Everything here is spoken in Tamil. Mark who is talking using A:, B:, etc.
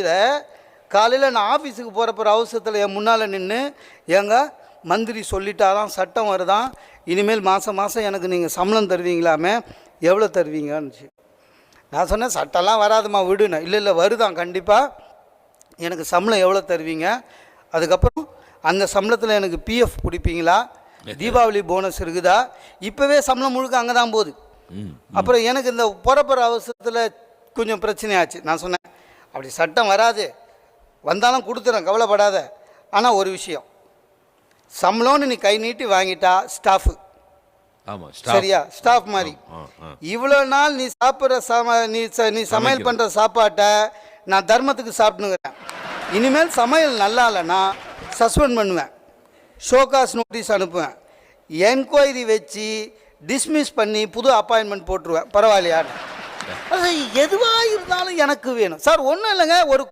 A: இதை காலையில் நான் ஆஃபீஸுக்கு போகிறப்ப அவசரத்தில் என் முன்னால் நின்று ஏங்க மந்திரி சொல்லிட்டாராம் சட்டம் வருதான் இனிமேல் மாதம் மாதம் எனக்கு நீங்கள் சம்பளம் தருவீங்களாமே? எவ்வளோ தருவீங்கன்னு நான் சொன்னேன் சட்டம்லாம் வராதுமா விடுன்னு. இல்லை இல்லை வருதான் கண்டிப்பாக எனக்கு சம்பளம் எவ்வளோ தருவீங்க? அதுக்கப்புறம் அந்த சம்பளத்தில் எனக்கு பிஎஃப் பிடிப்பீங்களா? தீபாவளி போனஸ் இருக்குதா? இப்போவே சம்பளம் முழுக்க அங்கே தான் போகுது அப்புறம் எனக்கு இந்த பிறப்புற அவசரத்தில் கொஞ்சம் பிரச்சனையாச்சு. நான் சொன்னேன் அப்படி சட்டம் வராது. வந்தாலும் கொடுத்துறேன் கவலைப்படாத. ஆனால் ஒரு விஷயம். சம்பளம்னு நீ கை நீட்டி வாங்கிட்டா ஸ்டாஃபு சரியா? ஸ்டாஃப் மாதிரி. இவ்வளோ நாள் நீ சாப்பிட்ற சம நீ நீ சமையல். பண்ணுற சாப்பாட்டை நான் தர்மத்துக்கு சாப்பிட்டுங்கிறேன் இனிமேல் சமையல் நல்லா இல்லைன்னா சஸ்பெண்ட் பண்ணுவேன். ஷோகாஸ் நோட்டீஸ் அனுப்புவேன். என்கொயரி வச்சு டிஸ்மிஸ் பண்ணி புது அப்பாயின்மெண்ட் போட்டுருவேன். பரவாயில்லையான்னு. எதுவாக இருந்தாலும் எனக்கு வேணும். சார் ஒன்றும் இல்லைங்க. ஒரு